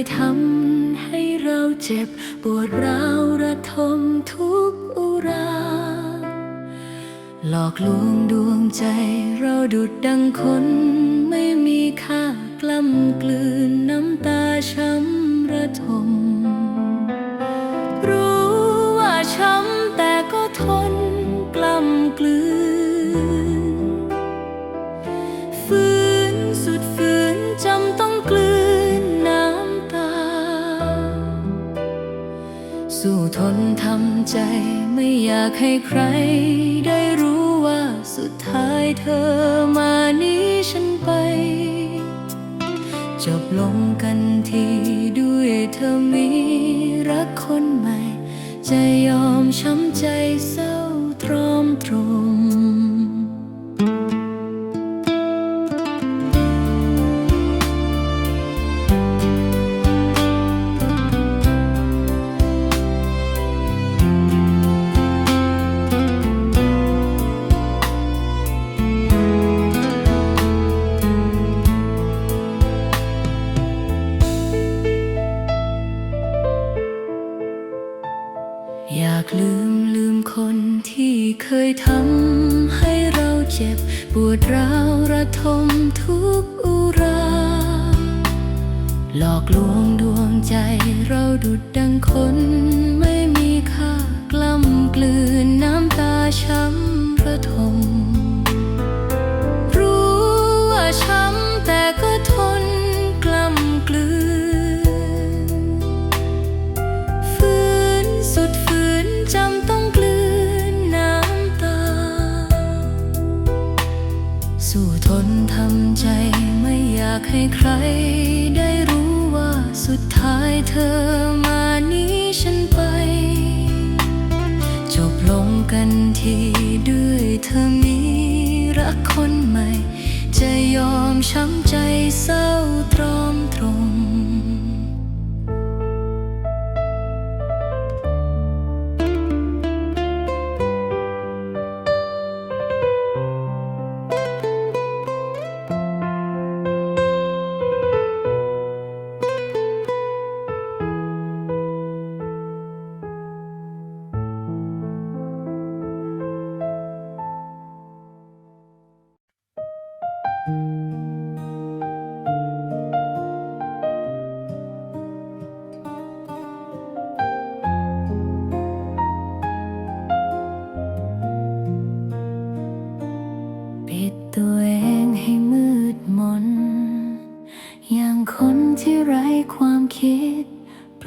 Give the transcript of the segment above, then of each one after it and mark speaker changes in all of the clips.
Speaker 1: ยทำให้เราเจ็บ ปวดร้าวระทมทุกอุรา หลอกลวงดวงใจเราดุดดังคนไม่มีค่ากล้ำกลืน ใจไม่อยากให้ใคร ได้รู้ว่าสุดท้ายเธอมานี้ฉันไป จบลงกันทีด้วยเธอมีรักคนใหม่ จะยอมช้ำใจากลืมลืมคนที่เคยทำให้เราเจ็บ ปวดร้าวระทมทุกอุรา หลอกลวงดวงใจเราดุดดังคนไม่มีค่ากล้ำกลืนน้ำตาช้ำระทม ใครได้รู้ว่าสุดท้ายเธอมานี้ฉันไป จบลงกันทีด้วยเธอมีรักคนใหม่ จะยอมช้ำใจเศร้าตรอมตรง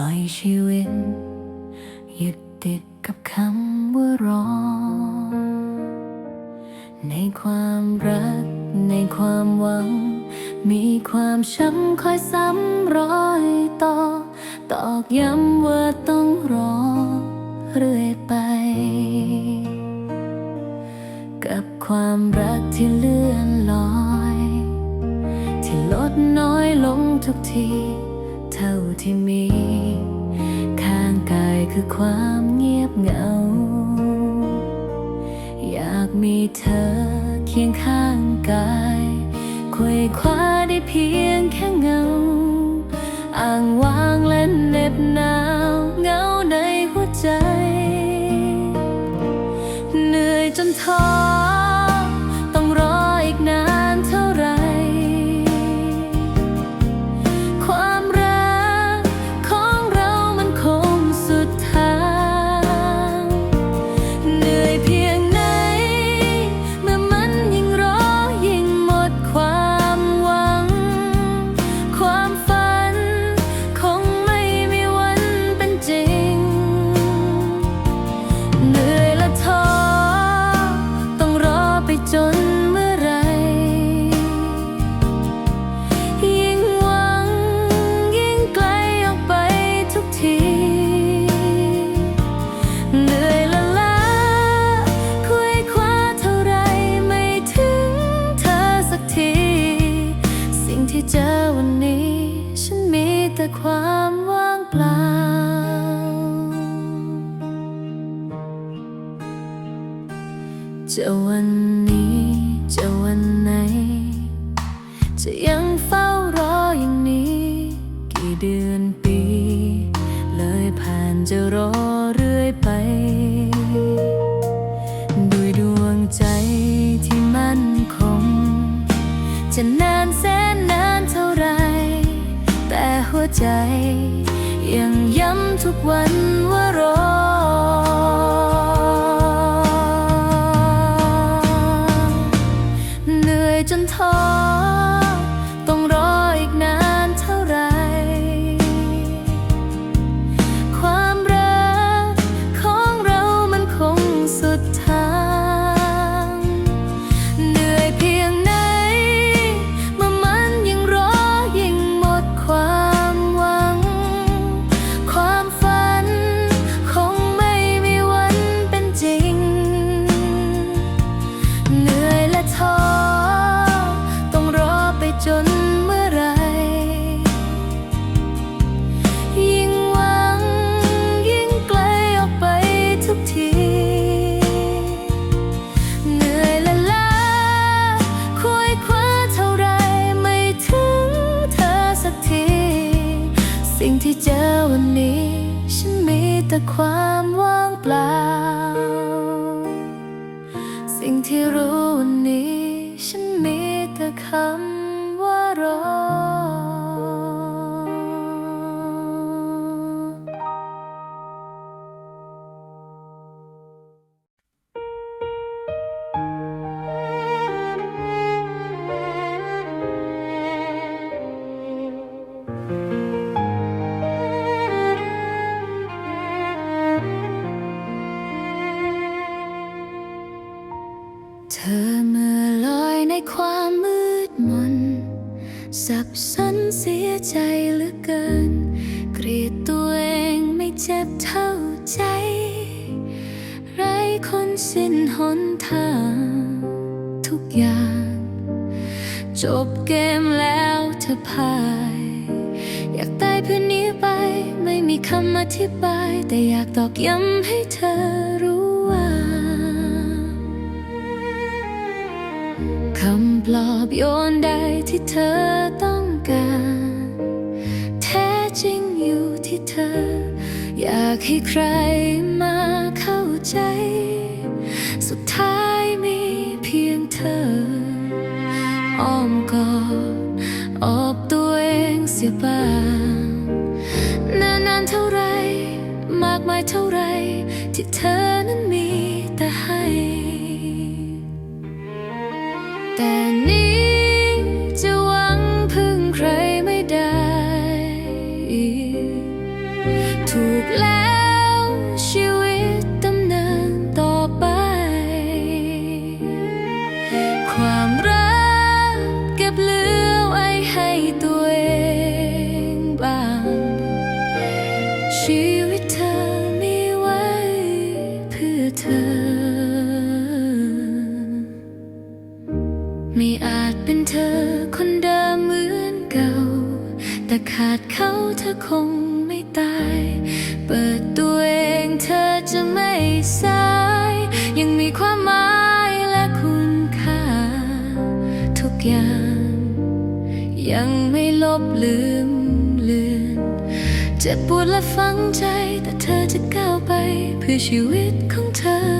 Speaker 1: ปล่อยชีวิตางกายคุยคว้าได้เพียงแค่เงา อ่างวางและเน็บหนาวเงาในหัวใจ ทุกวันว่ารอ ความมืดมน สับสนเสียใจเหลือเกิน เกลียดตัวเองไม่เจ็บเท่าใจ ไรคนสิ้นหนทาง ทุกอย่าง จบเกมแล้วเธอพ่าย อยากตายเพื่อนี้ไป ไม่มีคำอธิบาย แต่อยากตอกย้ำให้เธอรู้ ปลอบโยนใดที่เธอต้องการ แท้จริงอยู่ที่เธอ อยากให้ใครมาเข้าใจ สุดท้ายมีเพียงเธอ อ้อมกอดอบตัวเองเสียบ้างนานานๆเท่าไร มากมายเท่าไร คงไม่ตาย เปิดตัวเองเธอจะไม่สาย ยังมีความหมายและคุณค่า ทุกอย่าง ยังไม่ลบลืมเลือนเจ็บปวดและฝังใจแต่เธอจะก้าวไป เพื่อชีวิตของเธอ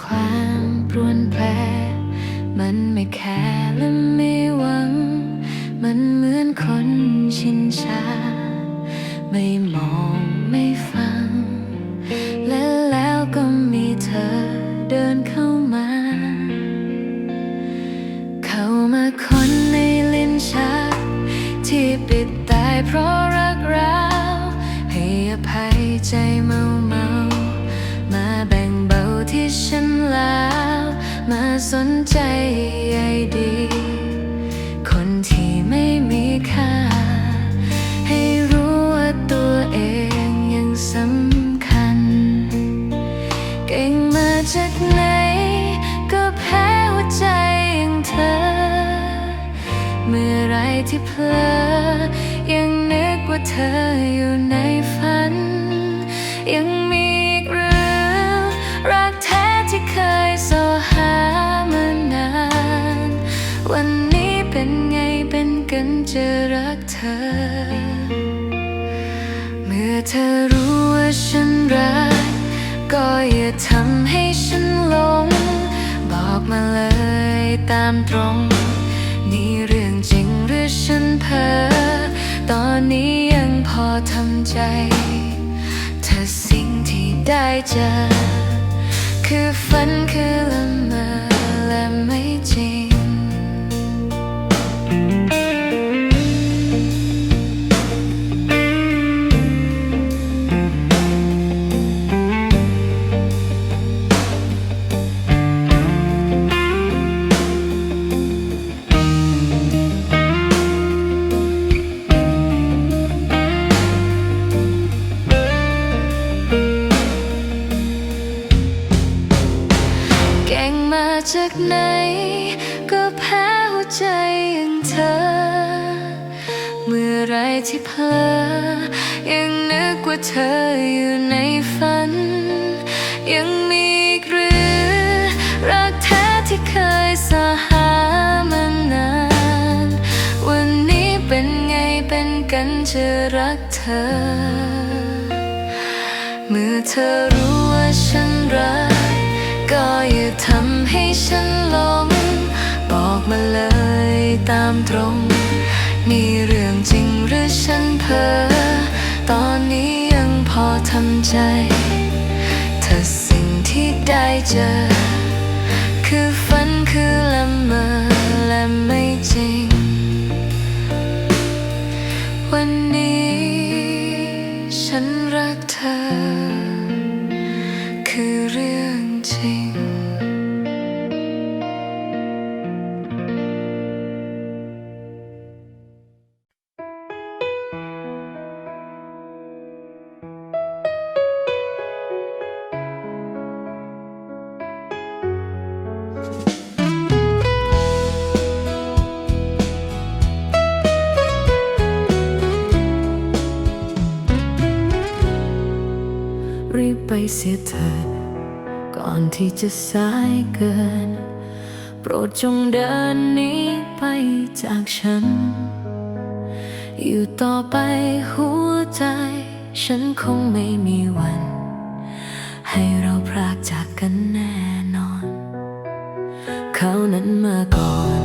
Speaker 1: ความปรวนแปร มันไม่แคร์และไม่หวัง มันเหมือนคนชินชา ไม่มองไม่ฟัง ใจใยดี คนที่ไม่มีค่า ให้รู้ว่าตัวเองยังสำคัญ เก่งมาจากไหน ก็แพ้หัวใจอย่างเธอ เมื่อไรที่เพลอยังนึกว่าเธออยู่ในฝัน ยัง อ เมื่อเธอรู้ว่าฉันรัก ก็อย่าทำให้ฉันหลง บอกมาเลยตามตรง นี่เรื่องจริงหรือฉันเพ้อ ตอนนี้ยังพอทำใจถ้าสิ่งที่ได้เจอ คือฝันคือละเมอและไม่จริง เมื่อเธอรู้ว่าฉันรัก ก็อย่าทำให้ฉันหลง บอกมาเลยตามตรง นี่เรื่องจริงหรือฉันเพ้อ ตอนนี้ยังพอทำใจ เธอสิ่งที่ได้เจอ ไปเสียเถิดก่อนที่จะสายเกิน โปรดจงเดินหนี้ไปจากฉัน อยู่ต่อไปหัวใจ ฉันคงไม่มีวัน ให้เราพรากจากกันแน่นอน เขานั้นมาก่อน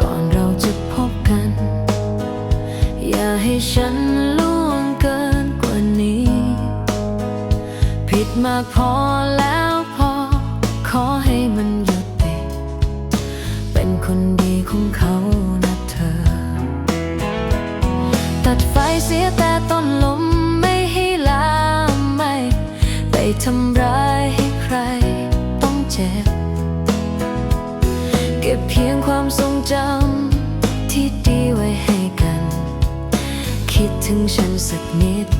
Speaker 1: ก่อนเราจะพบกัน อย่าให้ฉันล่วงเกิน ดมากพอแล้วพอ ขอให้มันหยุดติเป็นคนดีของเขานะเธอ ตัดไฟเสียแต่ต้นลมไม่ให้ลามไม่ ไปทำร้ายให้ใครต้องเจ็บ เก็บเพียงความทรงจำที่ดีไว้ให้กัน คิดถึงฉันสักนิด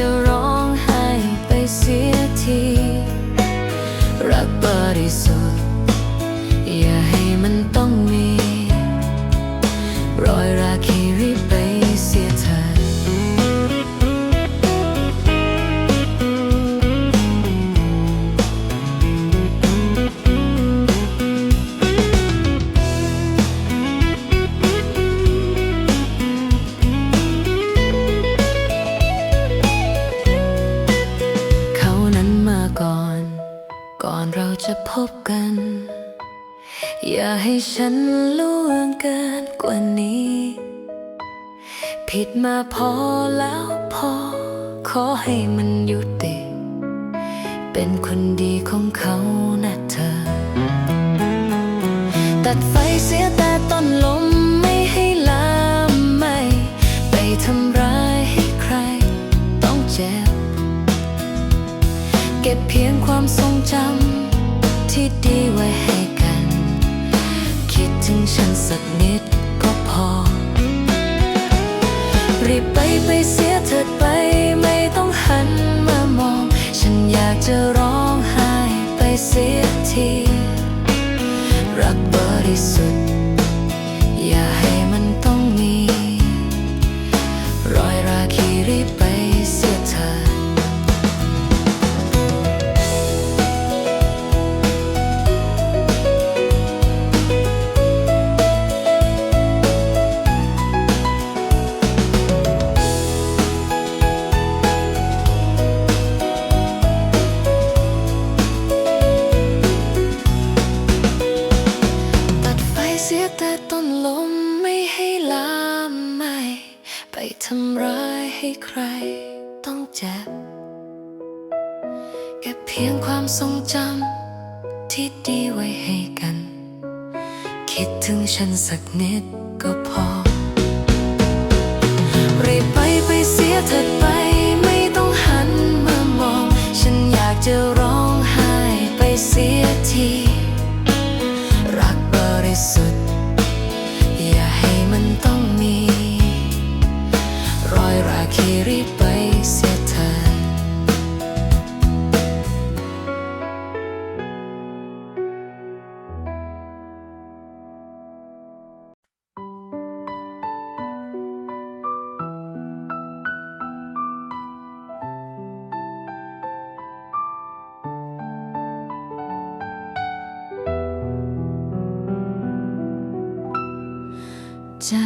Speaker 1: จะร้องไห้ไปเสียที รักบริสุทธิ์ ฉันล่วงเกินกว่านี้ ผิดมาพอแล้วพอ ขอให้มันหยุดติ เป็นคนดีของเขานะเธอ ตัดไฟเสียแต่ต้นลมไม่ให้ลามไม่ ไปทำร้ายให้ใคร ต้องเจ็บ เก็บเพียงความทรงจำ ก ทำร้ายให้ใครต้องเจ็บเก็บเพียงความทรงจำที่ดีไว้ให้กัน คิดถึงฉันสักนิดก็พอ ใจ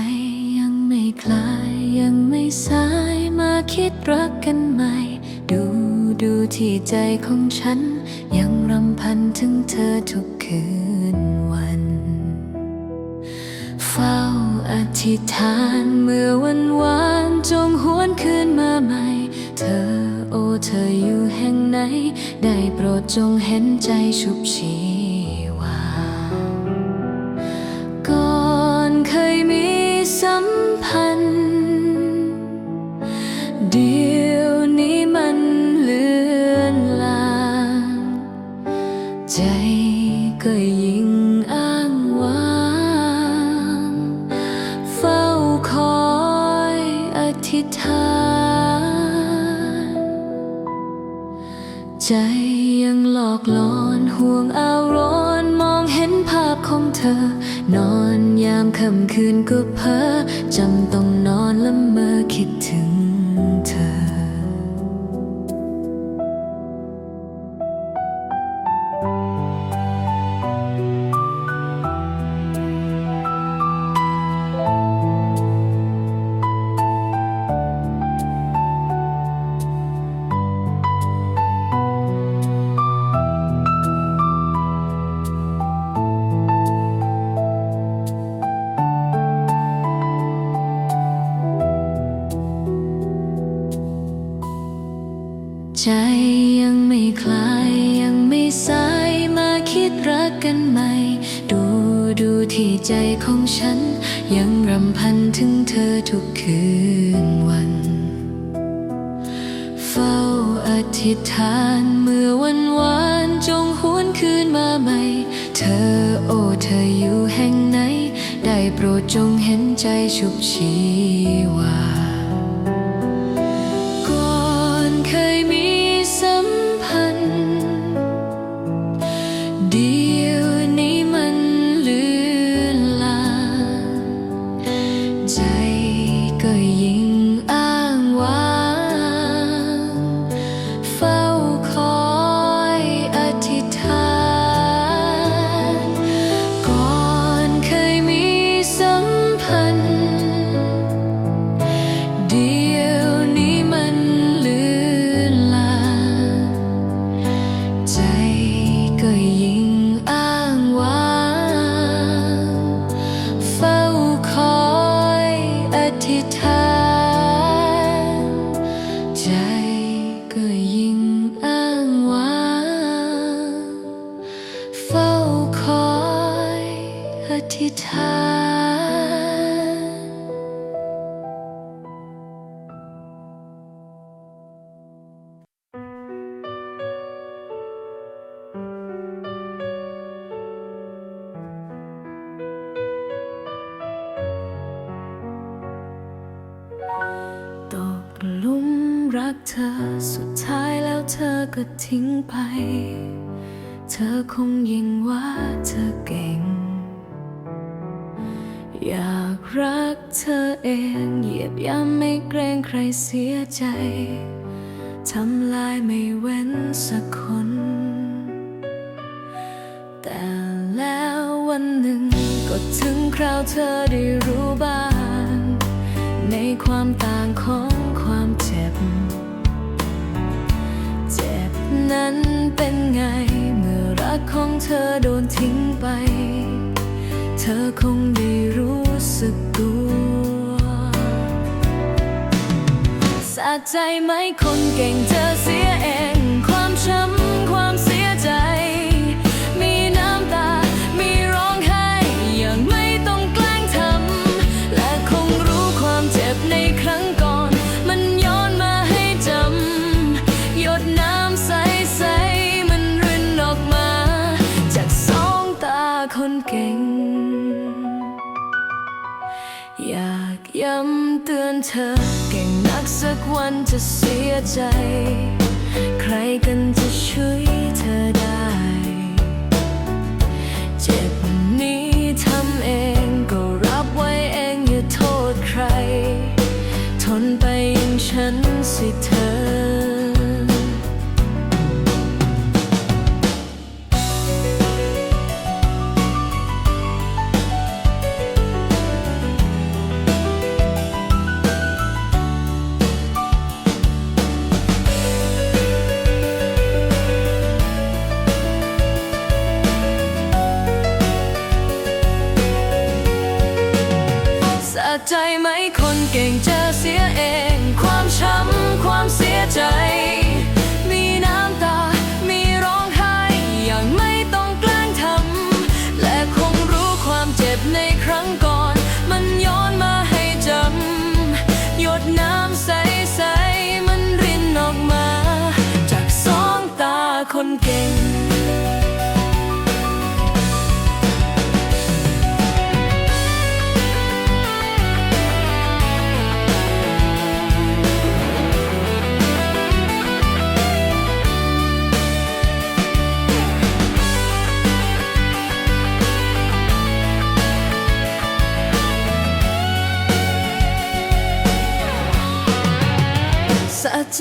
Speaker 1: ยังไม่คลายยังไม่สายมาคิดรักกันใหม่ ดูดูที่ใจของฉัน ยังรำพันถึงเธอทุกคืนวัน เฝ้าอธิษฐานเมื่อวันวานจงหวนคืนมาใหม่ เธอโอเธออยู่แห่งไหน ได้โปรดจงเห็นใจชุบชี ใจก็ย ใจของฉัน ยังรำพันถึงเธอทุกคืนวัน เฝ้าอธิษฐานเมื่อวันวานจงหวนคืนมาใหม่ เธอโอ้เธออยู่แห่งไหน ได้โปรดจงเห็นใจชุบชี เธอสุดท้ายแล้วเธอก็ทิ้งไป เธอคงยิ่งว่าเธอเก่ง อยากรักเธอเองเหยียบย่ำไม่เกรงใครเสียใจ ทำลายไม่เว้นสักคน แต่แล้ววันหนึ่งก็ถึงคราวเธอได้รู้บ้าง ในความต่างของ นั้นเป็นไง เมื่อรักของเธอโดนทิ้งไป เธอคงได้รู้สึกตัวสะใจไหมคนเก่งเธอเสียเอง เธอ เก่งนักสักวันจะเสียใจ ใครกันจะช่วยเธอได้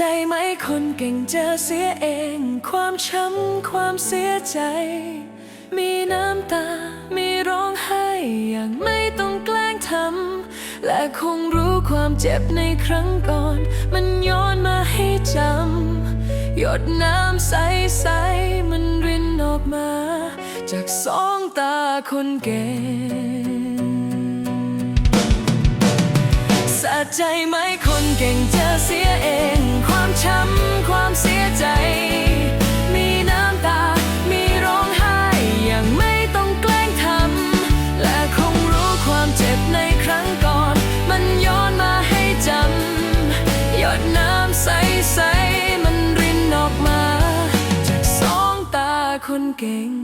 Speaker 1: ใจไหมคนเก่งเจอเสียเอง ความช้ำความเสียใจ มีน้ำตา มีร้องไห้อย่างไม่ต้องแกล้งทำ และคงรู้ความเจ็บในครั้งก่อน มันย้อนมาให้จำ หยดน้ำใสๆมันรินออกมา จากสองตาคนเก่งสะใจไหมคนเก่งเจอเสียเอง ความช้ำความเสียใจ มีน้ำตา มีร้องไห้อย่างไม่ต้องแกล้งทำ และคงรู้ความเจ็บในครั้งก่อน มันย้อนมาให้จำ หยดน้ำใส ๆ มันรินออกมา จากสองตาคนเก่ง